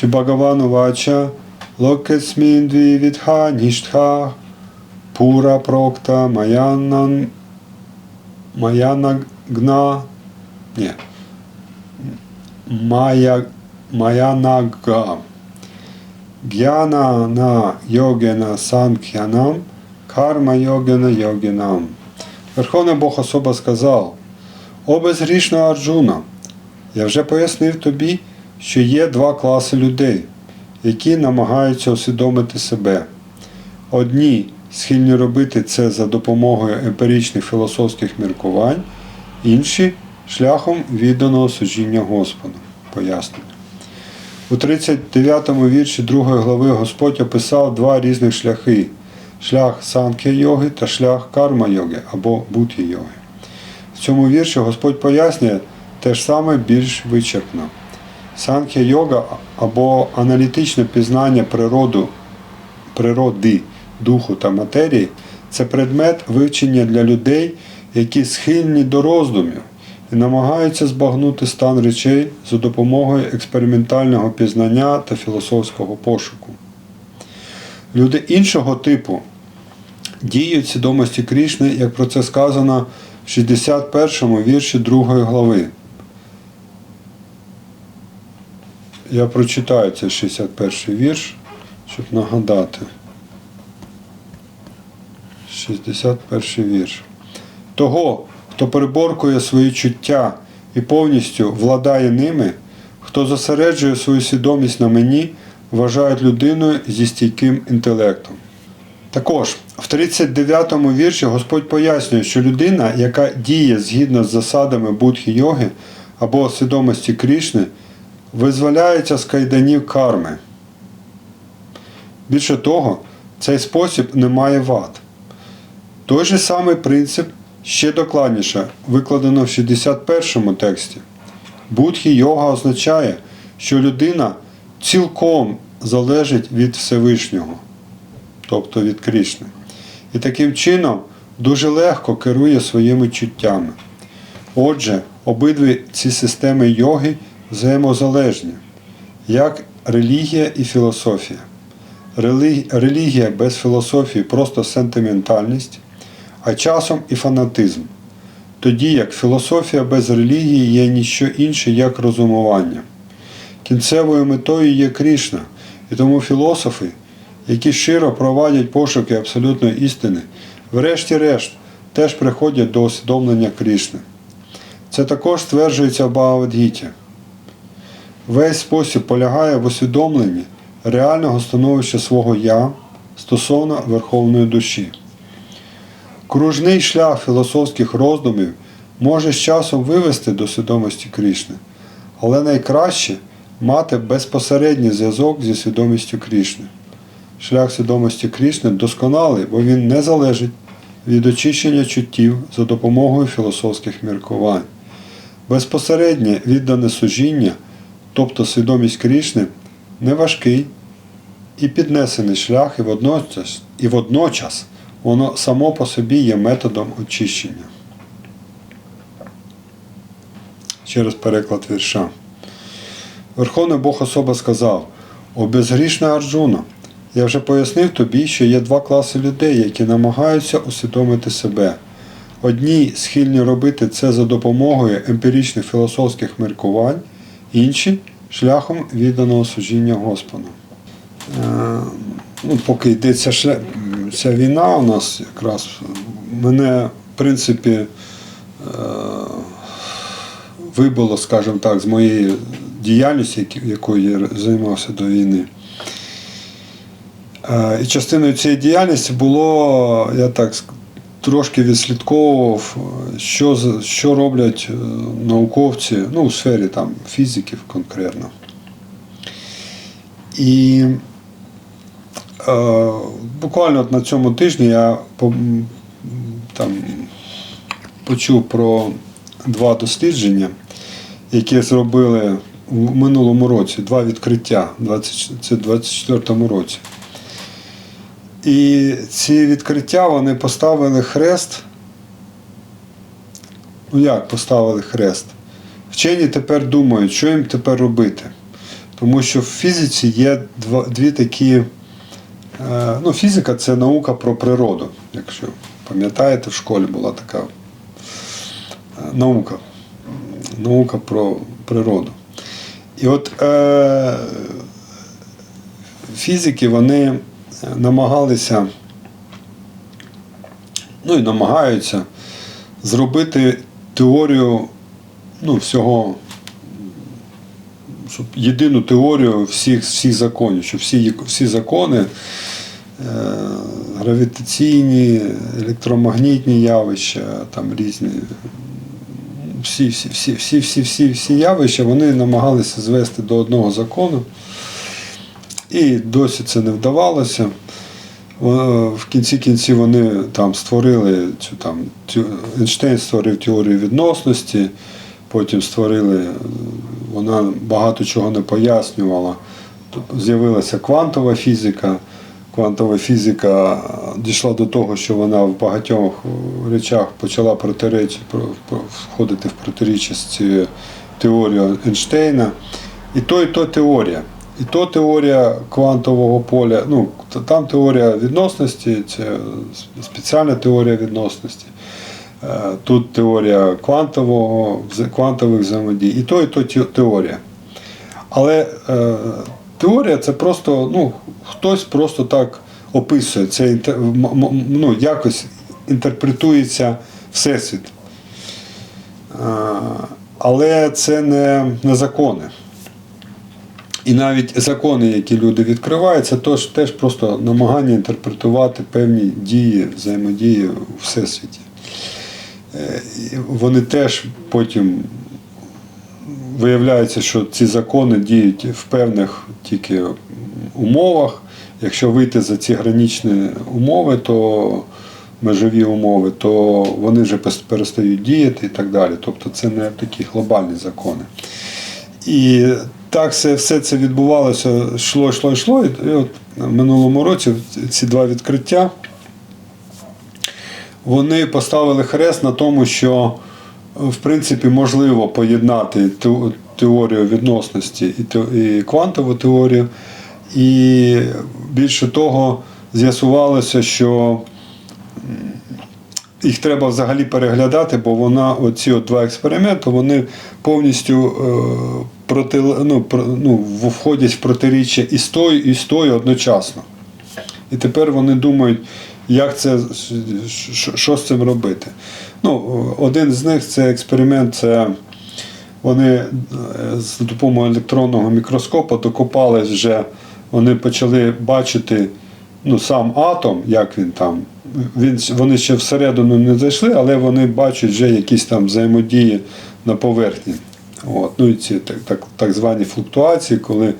Ші Бхагавану Вача Локесмін дві відха ніштха Пура прокта Маянан Маянагна Ні. Мая Маянага Гьяна на йогена санкхянам, карма йогена йогенам. Верховний Бог особа сказав: О безгрішна Арджуна, я вже пояснив тобі, що є два класи людей, які намагаються усвідомити себе. Одні схильні робити це за допомогою емпіричних філософських міркувань, інші шляхом відданого служіння Господу. Пояснення. У 39 му вірші 2 глави Господь описав два різних шляхи: шлях санкхя йоги та шлях карма йоги або буті йоги. В цьому вірші Господь пояснює те ж саме більш вичерпно. Санкхя йога або аналітичне пізнання природу, природи, духу та матерії це предмет вивчення для людей, які схильні до роздумів і намагаються збагнути стан речей за допомогою експериментального пізнання та філософського пошуку. Люди іншого типу діють свідомості Крішни, як про це сказано в 61 му вірші 2 глави. Я прочитаю цей 61 вірш, щоб нагадати. 61 вірш. Того, хто переборкує свої чуття і повністю владає ними, хто зосереджує свою свідомість на мені, вважають людиною зі стійким інтелектом. Також в 39-му вірші Господь пояснює, що людина, яка діє згідно з засадами будхі йоги або свідомості Крішни, визволяється з кайданів карми. Більше того, цей спосіб не має вад. Той же самий принцип ще докладніше викладено в 61 тексті. Будхі йога означає, що людина цілком залежить від Всевишнього, тобто від Крішни. І таким чином дуже легко керує своїми чуттями. Отже, обидві ці системи йоги взаємозалежні, як релігія і філософія. Релігія без філософії просто сентиментальність, а часом і фанатизм. Тоді як філософія без релігії є ніщо інше, як розумування. Кінцевою метою є Крішна, і тому філософи, які щиро провадять пошуки абсолютної істини, врешті-решт теж приходять до усвідомлення Крішни. Це також стверджується в Бхагавадгіті. Весь спосіб полягає в усвідомленні реального становища свого Я стосовно верховної душі. Кружний шлях філософських роздумів може з часом вивести до свідомості Крішни, але найкраще мати безпосередній зв'язок зі свідомістю Крішни. Шлях свідомості Крішни досконалий, бо він не залежить від очищення чуттів за допомогою філософських міркувань. Безпосереднє віддане служіння, тобто свідомість Крішни, не важкий і піднесений шлях, і водночас, і водночас воно само по собі є методом очищення. Ще раз переклад вірша. Верховний Бог особа сказав: О безгрішна Арджуна, я вже пояснив тобі, що є два класи людей, які намагаються усвідомити себе. Одні схильні робити це за допомогою емпіричних філософських міркувань, інші шляхом відданого служіння Господу. Е, ну, поки йде ця, шля... ця війна у нас якраз мене, в принципі, е, вибило, скажімо так, з моєї діяльності, якою я займався до війни. Е, І частиною цієї діяльності було, я так трошки відслідковував, що, що роблять е, науковці ну, у сфері там, фізиків конкретно. І е, буквально от на цьому тижні я там, почув про два дослідження, які зробили в минулому році, два відкриття, 20, це в 24-му році. І ці відкриття вони поставили хрест. Ну як поставили хрест? Вчені тепер думають, що їм тепер робити. Тому що в фізиці є дві такі. е, Ну, фізика це наука про природу. Якщо пам'ятаєте, в школі була така е, наука. Наука про природу. І от е, фізики вони намагалися, ну і намагаються зробити теорію ну, всього, щоб єдину теорію всіх, всіх законів, що всі, всі закони, е, гравітаційні, електромагнітні явища, там різні. Всі, всі, всі, всі, всі, всі, всі явища вони намагалися звести до одного закону. І досі це не вдавалося. В кінці кінці вони там створили цю там Ейнштейн створив теорію відносності, потім створили, вона багато чого не пояснювала. Тобто З'явилася квантова фізика. Квантова фізика дійшла до того, що вона в багатьох речах почала протиречити, про- про- входити в протиріччя з цією теорією Ейнштейна. І то, і то теорія. І то теорія квантового поля, ну, там теорія відносності, це спеціальна теорія відносності. Е, Тут теорія квантового, квантових взаємодій. І то, і то теорія. Але е, теорія це просто, ну, хтось просто так описує, це ну, якось інтерпретується Всесвіт. Е, але це не, не закони. І навіть закони, які люди відкривають, це тож, теж просто намагання інтерпретувати певні дії, взаємодії у всесвіті. Е, Вони теж потім виявляється, що ці закони діють в певних тільки умовах. Якщо вийти за ці граничні умови, то межові умови, то вони вже перестають діяти і так далі. Тобто це не такі глобальні закони. І так все, все це відбувалося, йшло, йшло, йшло. І от в минулому році ці два відкриття вони поставили хрест на тому, що в принципі можливо поєднати теорію відносності і, квантову теорію. І більше того, з'ясувалося, що їх треба взагалі переглядати, бо вона, оці от два експерименти, вони повністю е, проти, ну, про, ну, входять в протиріччя і з тою, і з тою одночасно. І тепер вони думають, як це, що, з цим робити. Ну, один з них це експеримент, це вони е, з допомогою електронного мікроскопа докопались вже, вони почали бачити ну, сам атом, як він там. Він, вони ще всередину не зайшли, але вони бачать вже якісь там взаємодії на поверхні. От. Ну і ці так, так, так звані флуктуації, коли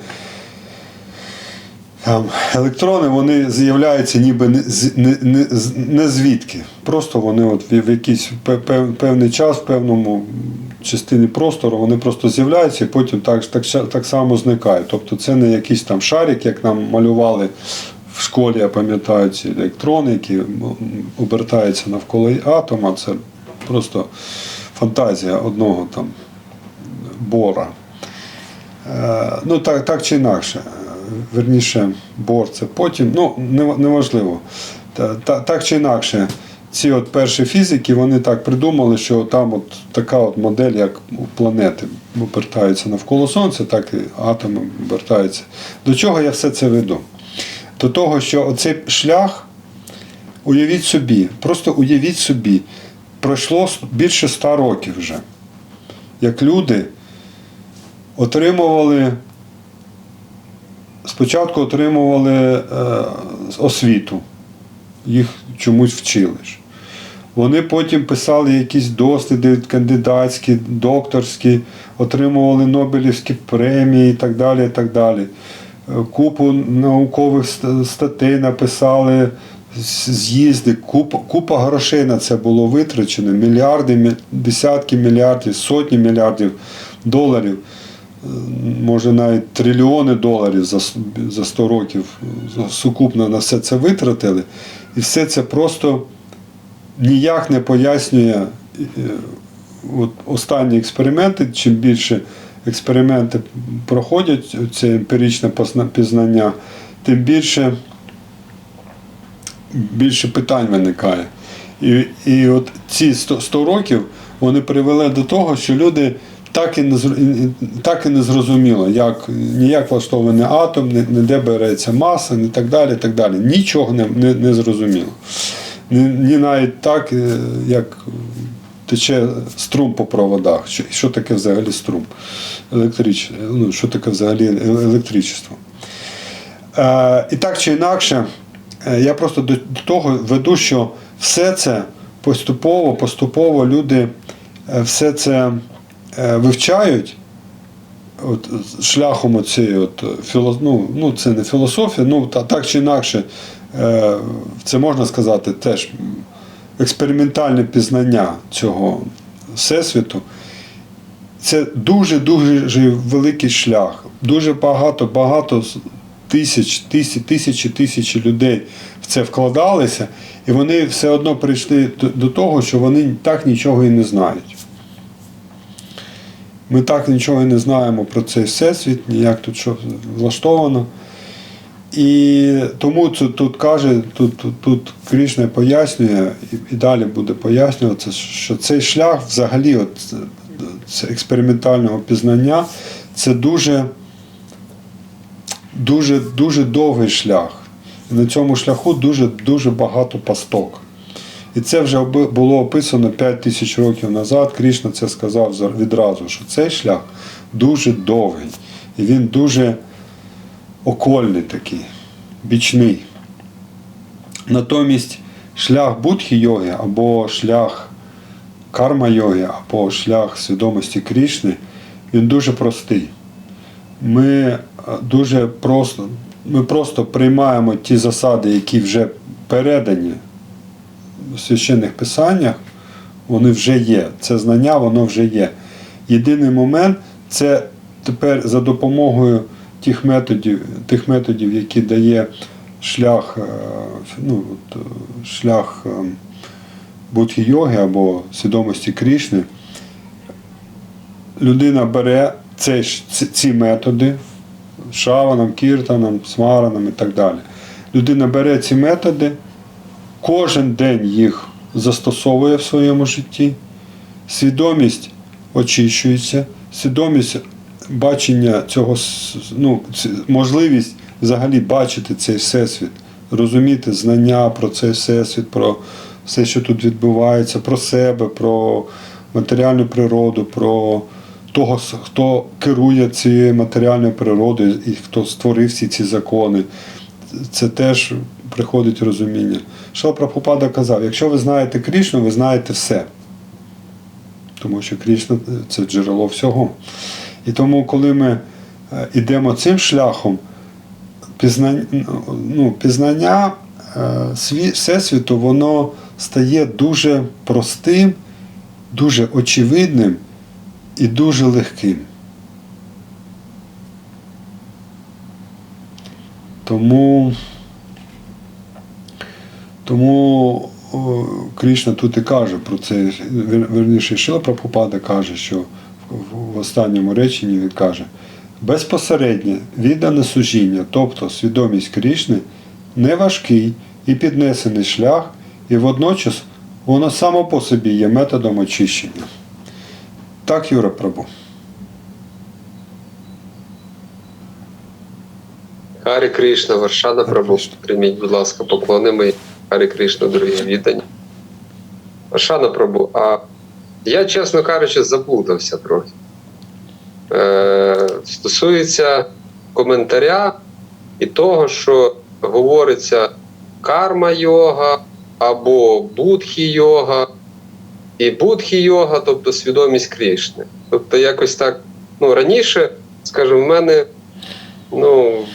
там, електрони вони з'являються ніби не, не, не, не звідки. Просто вони от в, якийсь певний час, в певному частині простору, вони просто з'являються і потім так, так, так само зникають. Тобто це не якийсь там шарик, як нам малювали в школі, я пам'ятаю, ці електрони, які обертаються навколо атома. Це просто фантазія одного там бора. Е, Ну, так, так чи інакше. Е, Верніше, бор це потім. Ну, неважливо. Та, та, так чи інакше, ці от перші фізики, вони так придумали, що там от така от модель, як планети обертаються навколо Сонця, так і атоми обертаються. До чого я все це веду? До того, що оцей шлях, уявіть собі, просто уявіть собі, пройшло більше ста років вже. Як люди отримували, спочатку отримували е, освіту, їх чомусь вчили. Вони потім писали якісь досліди кандидатські, докторські, отримували Нобелівські премії і так далі. І так далі. Е, Купу наукових статей написали, з'їзди, купа, купа грошей на це було витрачено, мільярди, десятки мільярдів, сотні мільярдів доларів, може навіть трильйони доларів за, за 100 років сукупно на все це витратили. І все це просто ніяк не пояснює е, от останні експерименти, чим більше експерименти проходять, це емпіричне пізнання, тим більше, більше питань виникає. І, і от ці 100, 100 років вони привели до того, що люди так і не, так і не зрозуміло, як, ніяк влаштований атом, ні, ні де береться маса, і так далі. так далі. Нічого не, не, не зрозуміло. Ні, ні навіть так, е, як тече струм по проводах. Що, що таке взагалі струм? Електрич, ну, що таке взагалі електричество? Е, і так чи інакше, е, я просто до, того веду, що все це поступово, поступово люди е, все це вивчають. От, шляхом оцієї от, філо, ну, ну, це не філософія, ну та, так чи інакше, е, це можна сказати теж експериментальне пізнання цього всесвіту. Це дуже дуже великий шлях. Дуже багато, багато тисяч, тисячі, тисячі, тисячі людей в це вкладалися, і вони все одно прийшли до того, що вони так нічого і не знають. Ми так нічого не знаємо про цей всесвіт, ніяк тут що влаштовано. І тому це тут каже, тут, тут, тут Крішна пояснює, і, і далі буде пояснюватися, що цей шлях взагалі от, це експериментального пізнання це дуже, дуже, дуже довгий шлях. І на цьому шляху дуже, дуже багато пасток. І це вже було описано 5 тисяч років назад. Крішна це сказав відразу, що цей шлях дуже довгий. І він дуже окольний такий, бічний. Натомість шлях будхі йоги або шлях карма йоги, або шлях свідомості Крішни, він дуже простий. Ми е, дуже просто, ми просто приймаємо ті засади, які вже передані священних писаннях, вони вже є. Це знання, воно вже є. Єдиний момент це тепер за допомогою тих методів, тих методів, які дає шлях, е, ну, е, шлях е, будхі йоги або свідомості Крішни, людина бере ці, ці методи шаваном, кіртаном, смараном і так далі. Людина бере ці методи, кожен день їх застосовує в своєму житті, свідомість очищується, свідомість бачення цього, ну, можливість взагалі бачити цей всесвіт, розуміти знання про цей всесвіт, про все, що тут відбувається, про себе, про матеріальну природу, про того, хто керує цією матеріальною природою і хто створив всі ці закони. Це теж приходить розуміння. Шила Прабхупада казав, якщо ви знаєте Крішну, ви знаєте все. Тому що Крішна це джерело всього. І тому, коли ми е, йдемо цим шляхом, пізнання, ну, пізнання е, Всесвіту, воно стає дуже простим, дуже очевидним і дуже легким. Тому, тому Крішна тут і каже про це, вер- верніше, Шила Прабхупада каже, що в, останньому реченні він каже, безпосереднє віддане служіння, тобто свідомість Крішни, не важкий і піднесений шлях, і водночас воно само по собі є методом очищення. Так, Юра Прабу. Харі Кришна, Варшана Харі Прабу, прийміть, будь ласка, поклони мої. Харі Кришна, дорогі віддані. Варшана Прабу, а я, чесно кажучи, заплутався трохи. Е, стосується коментаря і того, що говориться карма йога або будхі йога, і будхі йога, тобто свідомість Кришни. Тобто, якось так, ну, раніше, скажімо, в мене ну,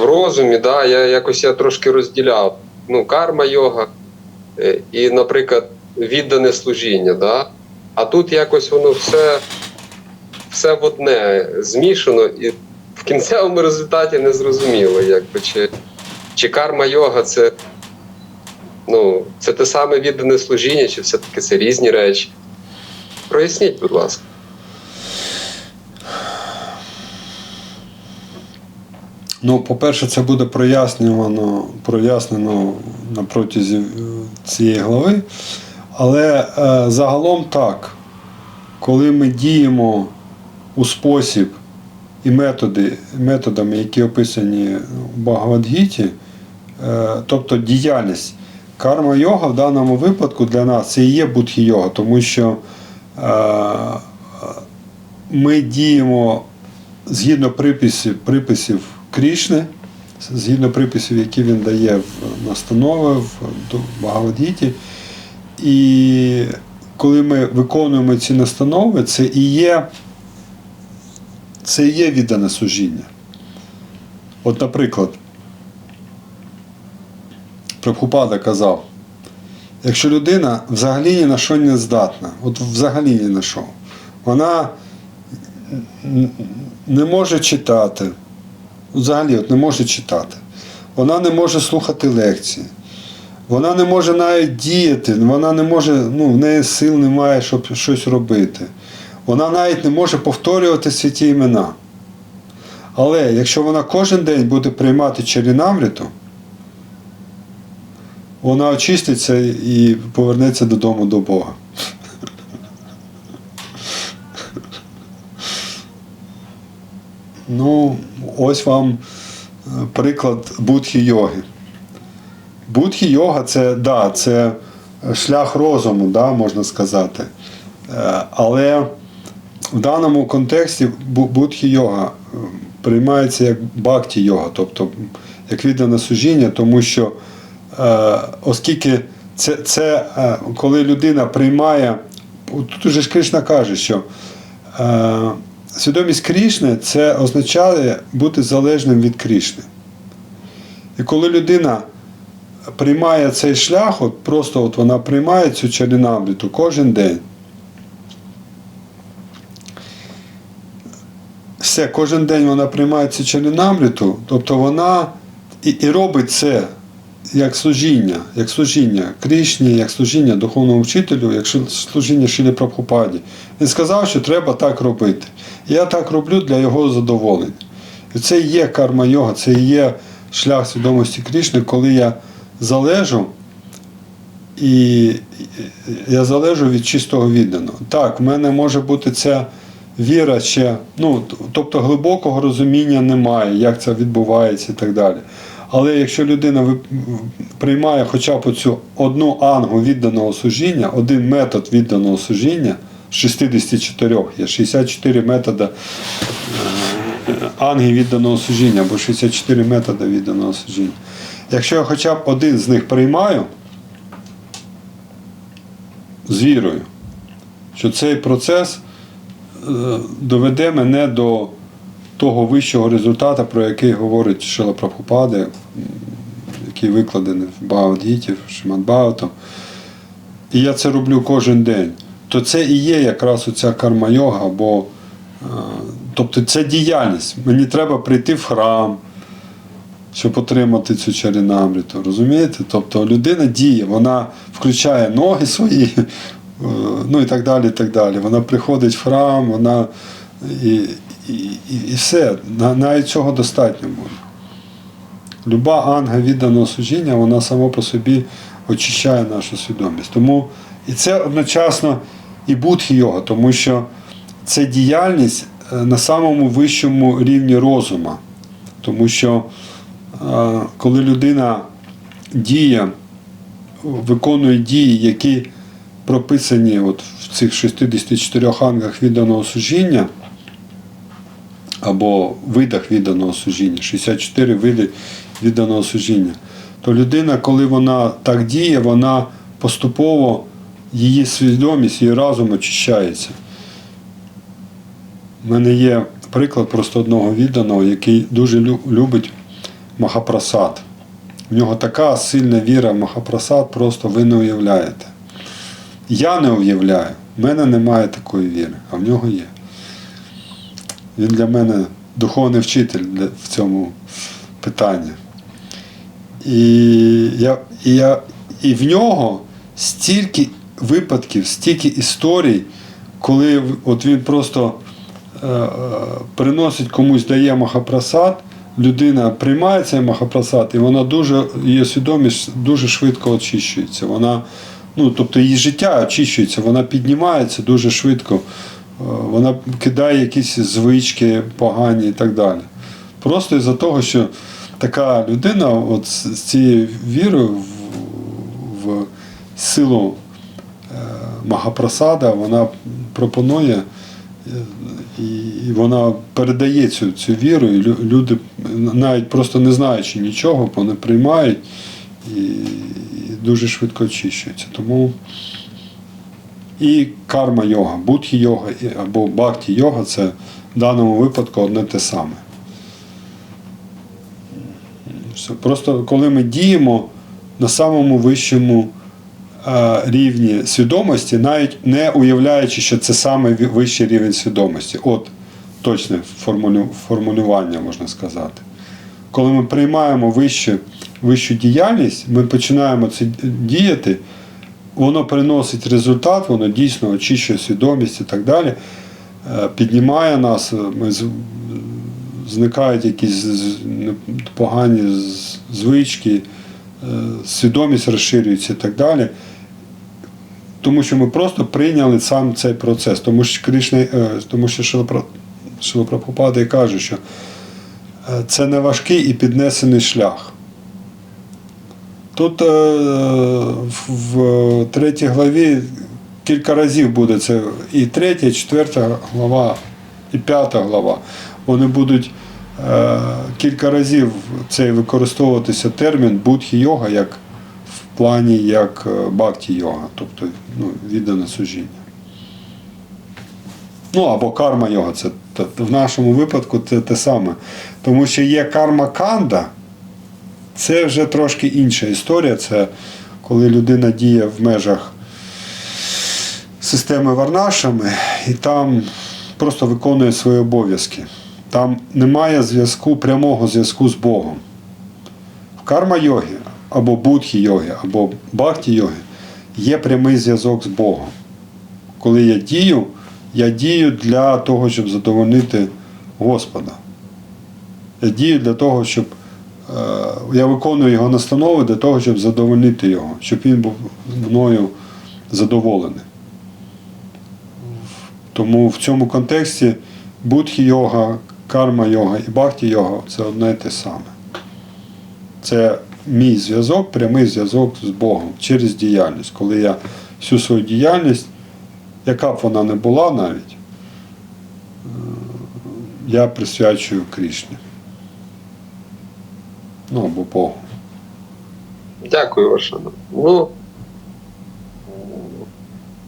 в розумі, да, я якось я трошки розділяв. Ну, карма йога е, і, наприклад, віддане служіння. Да? А тут якось воно все, все в одне змішано, і в кінцевому результаті не зрозуміло, якби, чи, чи карма йога це, ну, це те саме віддане служіння, чи все-таки це різні речі. Проясніть, будь ласка. Ну, по-перше, це буде прояснювано, прояснено на протязі е, цієї глави. Але е, загалом так, коли ми діємо у спосіб і методи, методами, які описані в Багавадгіті, е, тобто діяльність, карма йога в даному випадку для нас це і є будхі йога, тому що е, ми діємо згідно приписів, приписів Крішни, згідно приписів, які він дає в настанови в Багавадгіті. І коли ми виконуємо ці настанови, це і є, це і є віддане служіння. От, наприклад, Прабхупада казав, якщо людина взагалі ні на що не здатна, от взагалі ні на що, вона не може читати, взагалі от не може читати, вона не може слухати лекції, вона не може навіть діяти, вона не може, ну, в неї сил немає, щоб щось робити. Вона навіть не може повторювати святі імена. Але якщо вона кожен день буде приймати чарінамріту, вона очиститься і повернеться додому до Бога. Ну, ось вам е, приклад будхі йоги. Будхі йога це, да, це шлях розуму, да, можна сказати. Е, Але в даному контексті бу- будхі йога е, приймається як бхакті йога, тобто як віддане служіння, тому що е, оскільки це, це е, коли людина приймає, тут уже ж Кришна каже, що е, свідомість Крішни це означає бути залежним від Крішни. І коли людина приймає цей шлях, от просто от вона приймає цю чарінамріту кожен день. Все, кожен день вона приймає цю чарінамріту, тобто вона і, і робить це як служіння, як служіння Крішні, як служіння духовному вчителю, як служіння Шилі Прабхупаді. Він сказав, що треба так робити. Я так роблю для його задоволення. І це і є карма йога, це і є шлях свідомості Крішни, коли я залежу і я залежу від чистого відданого. Так, в мене може бути ця віра ще, ну, тобто глибокого розуміння немає, як це відбувається і так далі. Але якщо людина приймає хоча б цю одну ангу відданого служіння, один метод відданого служіння 64, є 64 методи е, анги відданого служіння, або 64 методи відданого служіння. Якщо я хоча б один з них приймаю з вірою, що цей процес е, доведе мене до того вищого результату, про який говорить Шила Прабхупада, який викладений в Бхагавадгіті, в Шимад і я це роблю кожен день, то це і є якраз оця карма-йога, або е, тобто це діяльність. Мені треба прийти в храм, щоб отримати цю чарінамріту. Розумієте? Тобто людина діє, вона включає ноги свої, е, ну і так далі. і так далі. Вона приходить в храм, вона і, і, і все. Навіть цього достатньо буде. Люба анга відданого служіння, вона сама по собі очищає нашу свідомість. Тому і це одночасно і будхі йога, тому що це діяльність е, на самому вищому рівні розума. Тому що е, коли людина діє, виконує дії, які прописані от в цих 64 ангах відданого служіння, або видах відданого служіння, 64 види відданого служіння, то людина, коли вона так діє, вона поступово її свідомість, її разум очищається. У мене є приклад просто одного відданого, який дуже любить Махапрасад. В нього така сильна віра в Махапрасад, просто ви не уявляєте. Я не уявляю, в мене немає такої віри, а в нього є. Він для мене духовний вчитель в цьому питанні. І, я, і, я, і в нього стільки випадків, стільки історій, коли от він просто е, е, приносить комусь дає Махапрасад, людина приймає цей махапрасад, і вона дуже, її свідомість дуже швидко очищується. Вона, ну, тобто її життя очищується, вона піднімається дуже швидко, е, вона кидає якісь звички погані і так далі. Просто із-за того, що така людина от з цією вірою в, в силу Махапрасада, вона пропонує е, і вона передає цю, цю віру, і люди, навіть просто не знаючи нічого, вони приймають і, дуже швидко очищуються. Тому і карма йога, будхі йога або бхакті йога це в даному випадку одне те саме. Все. Просто коли ми діємо на самому вищому рівні свідомості, навіть не уявляючи, що це саме вищий рівень свідомості. От точне формулю- формулювання можна сказати. Коли ми приймаємо вищу, вищу діяльність, ми починаємо це діяти, воно приносить результат, воно дійсно очищує свідомість і так далі, е, піднімає нас, е, ми зникають якісь погані звички, е, свідомість розширюється і так далі. Тому що ми просто прийняли сам цей процес. Тому що Кришна, е, тому що Шила Пра- Шила Прабхупада і каже, що е, це не важкий і піднесений шлях. Тут е, в, третій главі кілька разів буде це і третя, і четверта глава, і п'ята глава. Вони будуть кілька разів цей використовуватися термін будхі-йога як в плані як е, бхакті-йога, тобто ну, віддане служіння. Ну або карма йога, це в нашому випадку це те саме. Тому що є карма канда, це вже трошки інша історія. Це коли людина діє в межах системи варнашами і там просто виконує свої обов'язки. Там немає зв'язку, прямого зв'язку з Богом. В карма-йогі або будхі йоги, або бхакті йоги є прямий зв'язок з Богом. Коли я дію, я дію для того, щоб задовольнити Господа. Я дію для того, щоб е, я виконую його настанови для того, щоб задовольнити його, щоб він був мною задоволений. Тому в цьому контексті будхі йога, карма йога і бхакті йога це одне і те саме. Це мій зв'язок, прямий зв'язок з Богом через діяльність. Коли я всю свою діяльність, яка б вона не була навіть, е, я присвячую Крішні. Ну або Богу. Дякую, Вашана. Ну,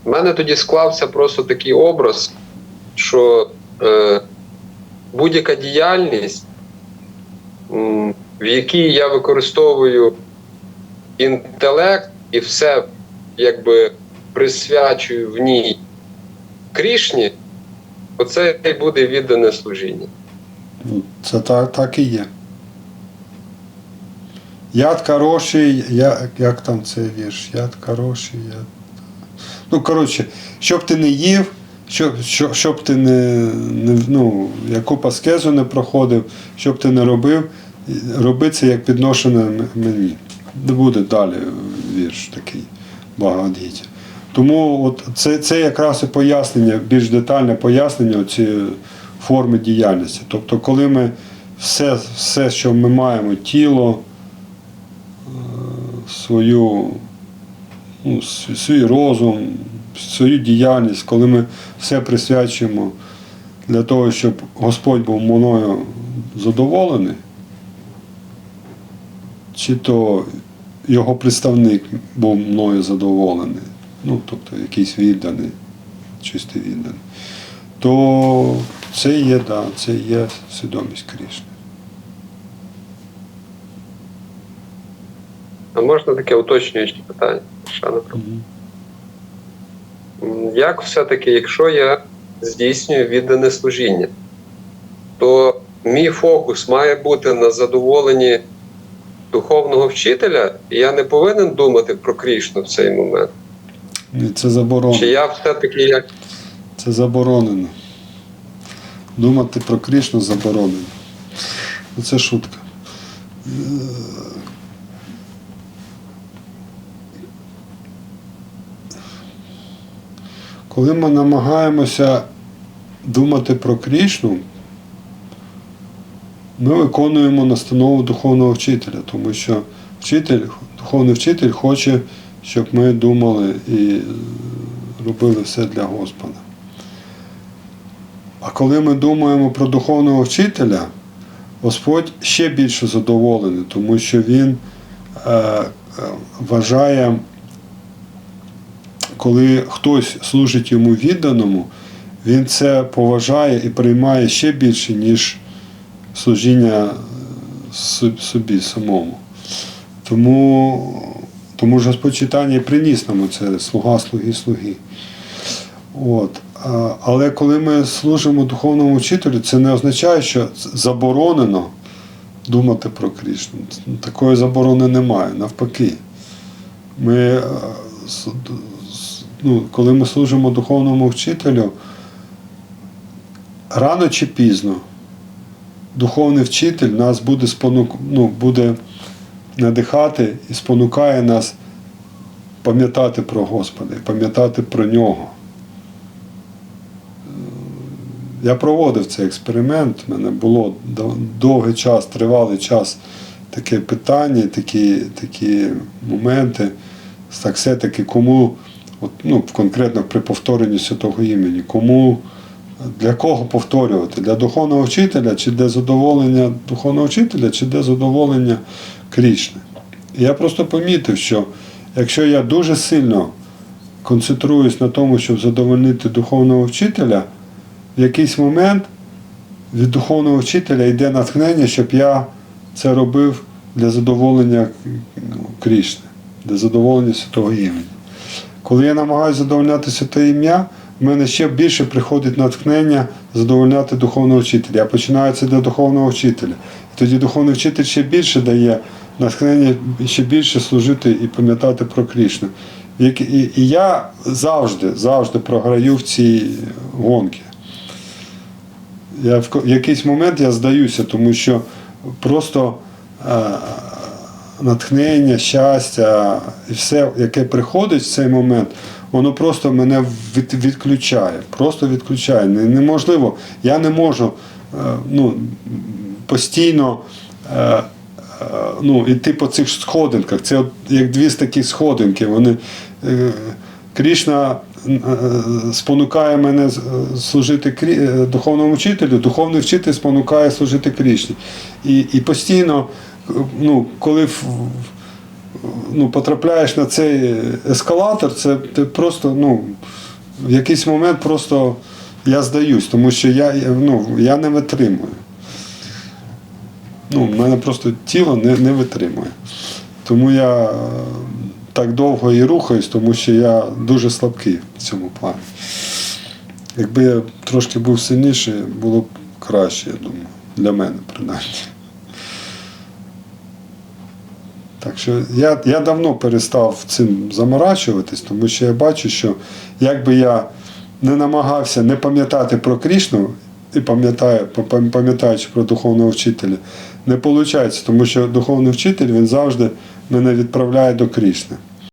в мене тоді склався просто такий образ, що е, будь-яка діяльність, в якій я використовую інтелект і все якби присвячую в ній Крішні, оце і буде віддане служіння. Ну, Це так, так і є. Яд хороший, я, як там цей вірш? Яд хороший, яд. Ну, коротше, щоб ти не їв, щоб, щоб, щоб ти не, не ну, яку паскезу не проходив, щоб ти не робив, роби це як підношене мені. Буде далі вірш такий Багавадгіті. Тому от це, це якраз і пояснення, більш детальне пояснення цієї форми діяльності. Тобто, коли ми все, все що ми маємо, тіло, е, свою, ну, свій розум, свою діяльність, коли ми все присвячуємо для того, щоб Господь був мною задоволений, чи то його представник був мною задоволений, ну, тобто якийсь відданий, чистий відданий, то це є, да, це є свідомість Крішни. А можна таке уточнююче питання? Шана М, Як все-таки, якщо я здійснюю віддане служіння, то мій фокус має бути на задоволенні духовного вчителя, я не повинен думати про Крішну в цей момент. Ні, це Чи заборонено. я все-таки як Це заборонено. Думати про Крішну заборонено. Ну, Це шутка. Коли ми намагаємося думати про Крішну, ми виконуємо настанову духовного вчителя, тому що вчитель, духовний вчитель хоче, щоб ми думали і робили все для Господа. А коли ми думаємо про духовного вчителя, Господь ще більше задоволений, тому що Він е, е, вважає, коли хтось служить йому відданому, він це поважає і приймає ще більше, ніж служіння собі самому. Тому, тому ж Господь читання приніс нам це слуга, слуги, слуги. От. Але коли ми служимо духовному вчителю, це не означає, що заборонено думати про Крішну. Такої заборони немає, навпаки. Ми, е, ну, коли ми служимо духовному вчителю, рано чи пізно духовний вчитель нас буде спонук, ну, буде надихати і спонукає нас пам'ятати про Господа, пам'ятати про нього. Я проводив цей експеримент, в мене було довгий час, тривалий час таке питання, такі, такі моменти. Так все-таки кому, от, ну, конкретно при повторенні святого імені, кому, для кого повторювати? Для духовного вчителя, чи для задоволення духовного вчителя, чи для задоволення Крішни. Я просто помітив, що якщо я дуже сильно концентруюсь на тому, щоб задовольнити духовного вчителя, в якийсь момент від духовного вчителя йде натхнення, щоб я це робив для задоволення ну, Крішни, для задоволення святого імені. Коли я намагаюся задовольняти святе ім'я, в мене ще більше приходить натхнення задовольняти духовного вчителя. Я починаю це для духовного вчителя. І тоді духовний вчитель ще більше дає натхнення ще більше служити і пам'ятати про Крішну. І, я завжди, завжди програю в цій гонці. Я в якийсь момент я здаюся, тому що просто е, натхнення, щастя і все, яке приходить в цей момент, воно просто мене від, відключає. Просто відключає. Не- Неможливо. Я не можу е, ну, постійно. е, е, Ну, іти по цих сходинках. Це як дві з таких сходинки. Вони, Крішна спонукає мене служити крі- духовному вчителю, духовний вчитель спонукає служити Крішні. І, і постійно, ну, коли ну, потрапляєш на цей ескалатор, це ти просто ну, в якийсь момент просто я здаюсь, тому що я, ну, я не витримую. Ну, в мене просто тіло не, не витримує. Тому я е, так довго і рухаюсь, тому що я дуже слабкий в цьому плані. Якби я трошки був сильніший, було б краще, я думаю. Для мене, принаймні. Так що я, я давно перестав цим заморачуватись, тому що я бачу, що якби я не намагався не пам'ятати про Крішну і пам'ятаю, пам'ятаючи про духовного вчителя, не виходить, тому що духовний вчитель він завжди мене відправляє до Крішни.